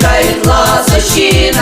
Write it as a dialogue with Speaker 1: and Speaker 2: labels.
Speaker 1: літають ласощі